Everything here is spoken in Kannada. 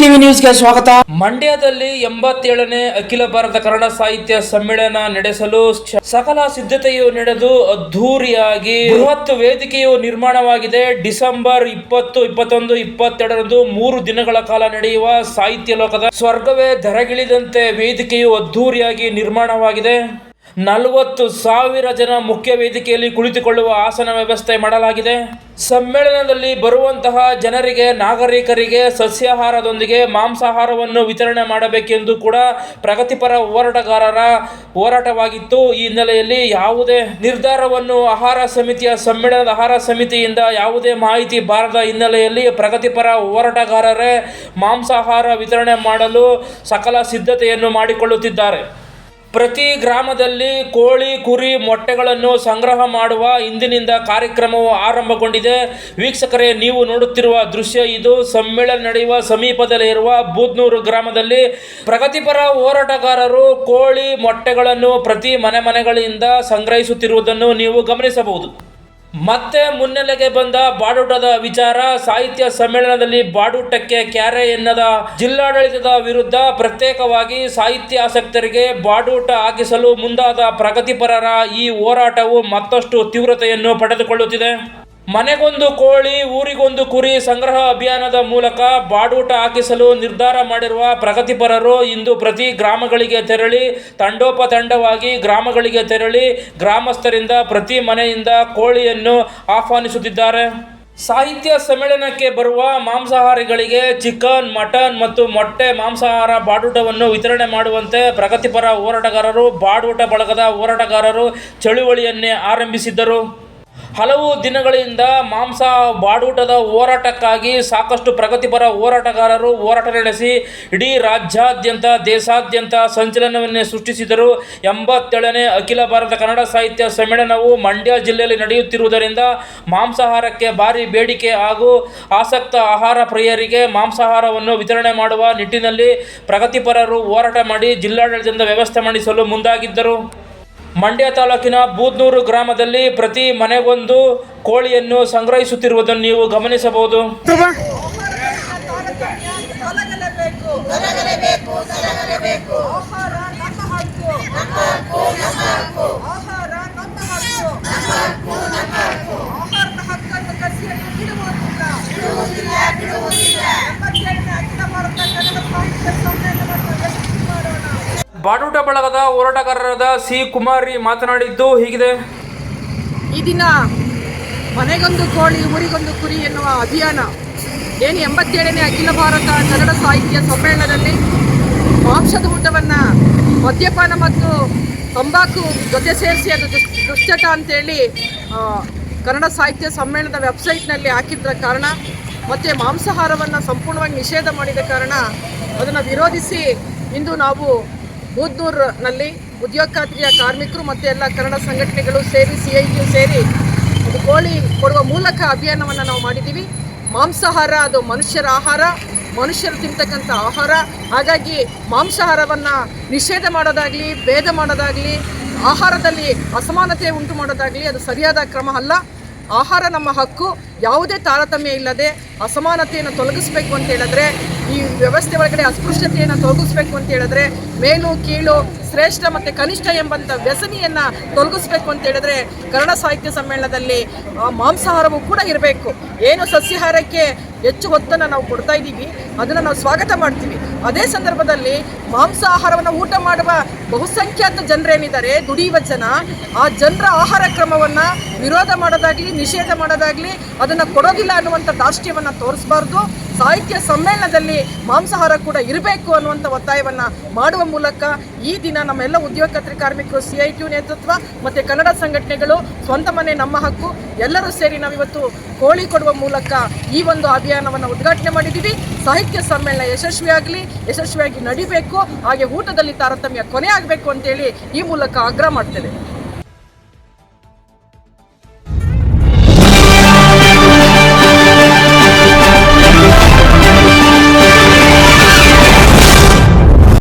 ಟಿವಿ ನ್ಯೂಸ್ಗೆ ಸ್ವಾಗತ. ಮಂಡ್ಯದಲ್ಲಿ ಎಂಬತ್ತೇಳನೇ ಅಖಿಲ ಭಾರತ ಕನ್ನಡ ಸಾಹಿತ್ಯ ಸಮ್ಮೇಳನ ನಡೆಸಲು ಸಕಲ ಸಿದ್ಧತೆಯು ನಡೆದು ಅದ್ಧೂರಿಯಾಗಿ ಬೃಹತ್ ವೇದಿಕೆಯು ನಿರ್ಮಾಣವಾಗಿದೆ. ಡಿಸೆಂಬರ್ ಇಪ್ಪತ್ತು, ಇಪ್ಪತ್ತೊಂದು, ಇಪ್ಪತ್ತೆರಡರಂದು ಮೂರು ದಿನಗಳ ಕಾಲ ನಡೆಯುವ ಸಾಹಿತ್ಯ ಲೋಕದ ಸ್ವರ್ಗವೇ ಧರಗಿಳಿದಂತೆ ವೇದಿಕೆಯು ಅದ್ಧೂರಿಯಾಗಿ ನಿರ್ಮಾಣವಾಗಿದೆ. ನಲವತ್ತು ಸಾವಿರ ಜನ ಮುಖ್ಯ ವೇದಿಕೆಯಲ್ಲಿ ಕುಳಿತುಕೊಳ್ಳುವ ಆಸನ ವ್ಯವಸ್ಥೆ ಮಾಡಲಾಗಿದೆ. ಸಮ್ಮೇಳನದಲ್ಲಿ ಬರುವಂತಹ ಜನರಿಗೆ, ನಾಗರಿಕರಿಗೆ ಸಸ್ಯಾಹಾರದೊಂದಿಗೆ ಮಾಂಸಾಹಾರವನ್ನು ವಿತರಣೆ ಮಾಡಬೇಕೆಂದು ಕೂಡ ಪ್ರಗತಿಪರ ಹೋರಾಟಗಾರರ ಹೋರಾಟವಾಗಿತ್ತು. ಈ ಹಿನ್ನೆಲೆಯಲ್ಲಿ ಯಾವುದೇ ನಿರ್ಧಾರವನ್ನು ಆಹಾರ ಸಮಿತಿಯ ಸಮ್ಮೇಳನದ ಆಹಾರ ಸಮಿತಿಯಿಂದ ಯಾವುದೇ ಮಾಹಿತಿ ಬಾರದ ಹಿನ್ನೆಲೆಯಲ್ಲಿ ಪ್ರಗತಿಪರ ಹೋರಾಟಗಾರರೇ ಮಾಂಸಾಹಾರ ವಿತರಣೆ ಮಾಡಲು ಸಕಲ ಸಿದ್ಧತೆಯನ್ನು ಮಾಡಿಕೊಳ್ಳುತ್ತಿದ್ದಾರೆ. ಪ್ರತಿ ಗ್ರಾಮದಲ್ಲಿ ಕೋಳಿ, ಕುರಿ, ಮೊಟ್ಟೆಗಳನ್ನು ಸಂಗ್ರಹ ಮಾಡುವ ಇಂದಿನಿಂದ ಕಾರ್ಯಕ್ರಮವು ಆರಂಭಗೊಂಡಿದೆ. ವೀಕ್ಷಕರೇ, ನೀವು ನೋಡುತ್ತಿರುವ ದೃಶ್ಯ ಇದು. ಸಮ್ಮೇಳನ ನಡೆಯುವ ಸಮೀಪದಲ್ಲಿರುವ ಬೂದ್ನೂರು ಗ್ರಾಮದಲ್ಲಿ ಪ್ರಗತಿಪರ ಹೋರಾಟಗಾರರು ಕೋಳಿ, ಮೊಟ್ಟೆಗಳನ್ನು ಪ್ರತಿ ಮನೆ ಮನೆಗಳಿಂದ ಸಂಗ್ರಹಿಸುತ್ತಿರುವುದನ್ನು ನೀವು ಗಮನಿಸಬಹುದು. ಮತ್ತೆ ಮುನ್ನೆಲೆಗೆ ಬಂದ ಬಾಡೂಟದ ವಿಚಾರ ಸಾಹಿತ್ಯ ಸಮ್ಮೇಳನದಲ್ಲಿ ಬಾಡೂಟಕ್ಕೆ ಕ್ಯಾರೆ ಎನ್ನದ ಜಿಲ್ಲಾಡಳಿತದ ವಿರುದ್ಧ ಪ್ರತ್ಯೇಕವಾಗಿ ಸಾಹಿತ್ಯ ಆಸಕ್ತರಿಗೆ ಬಾಡೂಟ ಹಾಕಿಸಲು ಮುಂದಾದ ಪ್ರಗತಿಪರರ ಈ ಹೋರಾಟವು ಮತ್ತಷ್ಟು ತೀವ್ರತೆಯನ್ನು ಪಡೆದುಕೊಳ್ಳುತ್ತಿದೆ. ಮನೆಗೊಂದು ಕೋಳಿ, ಊರಿಗೊಂದು ಕುರಿ ಸಂಗ್ರಹ ಅಭಿಯಾನದ ಮೂಲಕ ಬಾಡೂಟ ಹಾಕಿಸಲು ನಿರ್ಧಾರ ಮಾಡಿರುವ ಪ್ರಗತಿಪರರು ಇಂದು ಪ್ರತಿ ಗ್ರಾಮಗಳಿಗೆ ತೆರಳಿ, ತಂಡೋಪತಂಡವಾಗಿ ಗ್ರಾಮಗಳಿಗೆ ತೆರಳಿ ಗ್ರಾಮಸ್ಥರಿಂದ ಪ್ರತಿ ಮನೆಯಿಂದ ಕೋಳಿಯನ್ನು ಆಹ್ವಾನಿಸುತ್ತಿದ್ದಾರೆ. ಸಾಹಿತ್ಯ ಸಮ್ಮೇಳನಕ್ಕೆ ಬರುವ ಮಾಂಸಾಹಾರಿಗಳಿಗೆ ಚಿಕನ್, ಮಟನ್ ಮತ್ತು ಮೊಟ್ಟೆ ಮಾಂಸಾಹಾರ ಬಾಡೂಟವನ್ನು ವಿತರಣೆ ಮಾಡುವಂತೆ ಪ್ರಗತಿಪರ ಹೋರಾಟಗಾರರು, ಬಾಡೂಟ ಬಳಗದ ಹೋರಾಟಗಾರರು ಚಳುವಳಿಯನ್ನೇ ಆರಂಭಿಸಿದ್ದರು. ಹಲವು ದಿನಗಳಿಂದ ಮಾಂಸ ಬಾಡೂಟದ ಹೋರಾಟಕ್ಕಾಗಿ ಸಾಕಷ್ಟು ಪ್ರಗತಿಪರ ಹೋರಾಟಗಾರರು ಹೋರಾಟ ನಡೆಸಿ ಇಡೀ ರಾಜ್ಯಾದ್ಯಂತ, ದೇಶಾದ್ಯಂತ ಸಂಚಲನವನ್ನೇ ಸೃಷ್ಟಿಸಿದರು. ಎಂಬತ್ತೇಳನೇ ಅಖಿಲ ಭಾರತ ಕನ್ನಡ ಸಾಹಿತ್ಯ ಸಮ್ಮೇಳನವು ಮಂಡ್ಯ ಜಿಲ್ಲೆಯಲ್ಲಿ ನಡೆಯುತ್ತಿರುವುದರಿಂದ ಮಾಂಸಾಹಾರಕ್ಕೆ ಭಾರಿ ಬೇಡಿಕೆ ಹಾಗೂ ಆಸಕ್ತ ಆಹಾರ ಪ್ರಿಯರಿಗೆ ಮಾಂಸಾಹಾರವನ್ನು ವಿತರಣೆ ಮಾಡುವ ನಿಟ್ಟಿನಲ್ಲಿ ಪ್ರಗತಿಪರರು ಹೋರಾಟ ಮಾಡಿ ಜಿಲ್ಲಾಡಳಿತದಿಂದ ವ್ಯವಸ್ಥೆ ಮಾಡಿಸಲು ಮುಂದಾಗಿದ್ದರು. ಮಂಡ್ಯ ತಾಲೂಕಿನ ಬೂದ್ನೂರು ಗ್ರಾಮದಲ್ಲಿ ಪ್ರತಿ ಮನೆಗೊಂದು ಕೋಳಿಯನ್ನು ಸಂಗ್ರಹಿಸುತ್ತಿರುವುದನ್ನು ನೀವು ಗಮನಿಸಬಹುದು. ಆಹಾರ ನಮ್ಮ ಹಕ್ಕು ನಮ್ಮ ಹಕ್ಕು ನಮ್ಮ ಹಕ್ಕು ಆಹಾರ ನಮ್ಮ ಹಕ್ಕು ನಮ್ಮ ಹಕ್ಕು ನಮ್ಮ ಹಕ್ಕು ಆಹಾರದ ಹಕ್ಕನ್ನು ಕಸಿಯಲು ಬಿಡುವುದಿಲ್ಲ ಬಿಡುವುದಿಲ್ಲ ಬಿಡುವುದಿಲ್ಲ ಎಂಬತ್ತೇಳನೇ ಅಖಿಲ ಭಾರತ ಕನ್ನಡ ಸಾಹಿತ್ಯ ಸಮ್ಮೇಳನವನ್ನು ಯಶಸ್ವಿ ಮಾಡೋಣ ಬಾಡೂಟ ಬಳಗದ ಹೋರಾಟಗಾರರಾದ ಸಿ ಕುಮಾರಿ ಮಾತನಾಡಿದ್ದು ಹೀಗಿದೆ. ಈ ದಿನ ಮನೆಗೊಂದು ಕೋಳಿ, ಊರಿಗೊಂದು ಕುರಿ ಎನ್ನುವ ಅಭಿಯಾನ ಏನು ಎಂಬತ್ತೇಳನೇ ಅಖಿಲ ಭಾರತ ಕನ್ನಡ ಸಾಹಿತ್ಯ ಸಮ್ಮೇಳನದಲ್ಲಿ ಮಾಂಸದ ಊಟವನ್ನು ಮದ್ಯಪಾನ ಮತ್ತು ತಂಬಾಕು ಜೊತೆ ಸೇರಿಸಿ ಅದು ದುಶ್ಚಟ ಅಂತೇಳಿ ಕನ್ನಡ ಸಾಹಿತ್ಯ ಸಮ್ಮೇಳನದ ವೆಬ್ಸೈಟ್ನಲ್ಲಿ ಹಾಕಿದ್ದ ಕಾರಣ ಮತ್ತು ಮಾಂಸಾಹಾರವನ್ನು ಸಂಪೂರ್ಣವಾಗಿ ನಿಷೇಧ ಮಾಡಿದ ಕಾರಣ ಅದನ್ನು ವಿರೋಧಿಸಿ ಇಂದು ನಾವು ಬೂದ್ನೂರ್ನಲ್ಲಿ ಉದ್ಯೋಗ ಖಾತ್ರಿಯ ಕಾರ್ಮಿಕರು ಮತ್ತು ಎಲ್ಲ ಕನ್ನಡ ಸಂಘಟನೆಗಳು ಸೇರಿ ಸಿ ಐ ಟಿ ಸೇರಿ ಒಂದು ಕೋಳಿ ಕೊಡುವ ಮೂಲಕ ಅಭಿಯಾನವನ್ನು ನಾವು ಮಾಡಿದ್ದೀವಿ. ಮಾಂಸಾಹಾರ ಅದು ಮನುಷ್ಯರ ಆಹಾರ, ಮನುಷ್ಯರು ತಿಂತಕ್ಕಂಥ ಆಹಾರ, ಹಾಗಾಗಿ ಮಾಂಸಾಹಾರವನ್ನು ನಿಷೇಧ ಮಾಡೋದಾಗಲಿ, ಭೇದ ಮಾಡೋದಾಗಲಿ, ಆಹಾರದಲ್ಲಿ ಅಸಮಾನತೆ ಉಂಟು ಮಾಡೋದಾಗಲಿ ಅದು ಸರಿಯಾದ ಕ್ರಮ ಅಲ್ಲ. ಆಹಾರ ನಮ್ಮ ಹಕ್ಕು. ಯಾವುದೇ ತಾರತಮ್ಯ ಇಲ್ಲದೆ ಅಸಮಾನತೆಯನ್ನು ತೊಲಗಿಸ್ಬೇಕು ಅಂತ ಹೇಳಿದ್ರೆ, ಈ ವ್ಯವಸ್ಥೆ ಒಳಗಡೆ ಅಸ್ಪೃಶ್ಯತೆಯನ್ನು ತೊಲಗಿಸ್ಬೇಕು ಅಂತ ಹೇಳಿದ್ರೆ, ಮೇಲು, ಕೀಳು, ಶ್ರೇಷ್ಠ ಮತ್ತು ಕನಿಷ್ಠ ಎಂಬಂಥ ವ್ಯಸನಿಯನ್ನು ತೊಲಗಿಸ್ಬೇಕು ಅಂತ ಹೇಳಿದ್ರೆ, ಕನ್ನಡ ಸಾಹಿತ್ಯ ಸಮ್ಮೇಳನದಲ್ಲಿ ಮಾಂಸಾಹಾರವೂ ಕೂಡ ಇರಬೇಕು. ಏನು ಸಸ್ಯಾಹಾರಕ್ಕೆ ಹೆಚ್ಚು ಒತ್ತನ್ನು ನಾವು ಕೊಡ್ತಾ ಇದ್ದೀವಿ, ಅದನ್ನು ನಾವು ಸ್ವಾಗತ ಮಾಡ್ತೀವಿ. ಅದೇ ಸಂದರ್ಭದಲ್ಲಿ ಮಾಂಸಾಹಾರವನ್ನು ಊಟ ಮಾಡುವ ಬಹುಸಂಖ್ಯಾತ ಜನರೇನಿದ್ದಾರೆ ದುಡಿಯುವ ಜನ, ಆ ಜನರ ಆಹಾರ ಕ್ರಮವನ್ನು ವಿರೋಧ ಮಾಡೋದಾಗಲಿ, ನಿಷೇಧ ಮಾಡೋದಾಗಲಿ ಅದನ್ನು ಕೊಡೋದಿಲ್ಲ ಅನ್ನುವಂಥ ದಾಷ್ಟ್ಯವನ್ನು ತೋರಿಸಬಾರ್ದು. ಸಾಹಿತ್ಯ ಸಮ್ಮೇಳನದಲ್ಲಿ ಮಾಂಸಾಹಾರ ಕೂಡ ಇರಬೇಕು ಅನ್ನುವಂಥ ಒತ್ತಾಯವನ್ನು ಮಾಡುವ ಮೂಲಕ ಈ ದಿನ ನಮ್ಮೆಲ್ಲ ಉದ್ಯೋಗ ಖಾತ್ರಿ ಕಾರ್ಮಿಕರು ಸಿ ಐ ಟಿ ನೇತೃತ್ವ ಮತ್ತು ಕನ್ನಡ ಸಂಘಟನೆಗಳು ಸ್ವಂತ ಮನೆ, ನಮ್ಮ ಹಕ್ಕು, ಎಲ್ಲರೂ ಸೇರಿ ನಾವಿವತ್ತು ಕೋಳಿ ಕೊಡುವ ಮೂಲಕ ಈ ಒಂದು ಅಭಿಯಾನವನ್ನು ಉದ್ಘಾಟನೆ ಮಾಡಿದ್ದೀವಿ. ಸಾಹಿತ್ಯ ಸಮ್ಮೇಳನ ಯಶಸ್ವಿಯಾಗಲಿ ಯಶಸ್ವಿಯಾಗಿ ನಡಿಬೇಕು. ಹಾಗೆ ಊಟದಲ್ಲಿ ತಾರತಮ್ಯ ಕೊನೆ ಆಗಬೇಕು ಅಂತೇಳಿ ಈ ಮೂಲಕ ಆಗ್ರಹ ಮಾಡ್ತೇವೆ.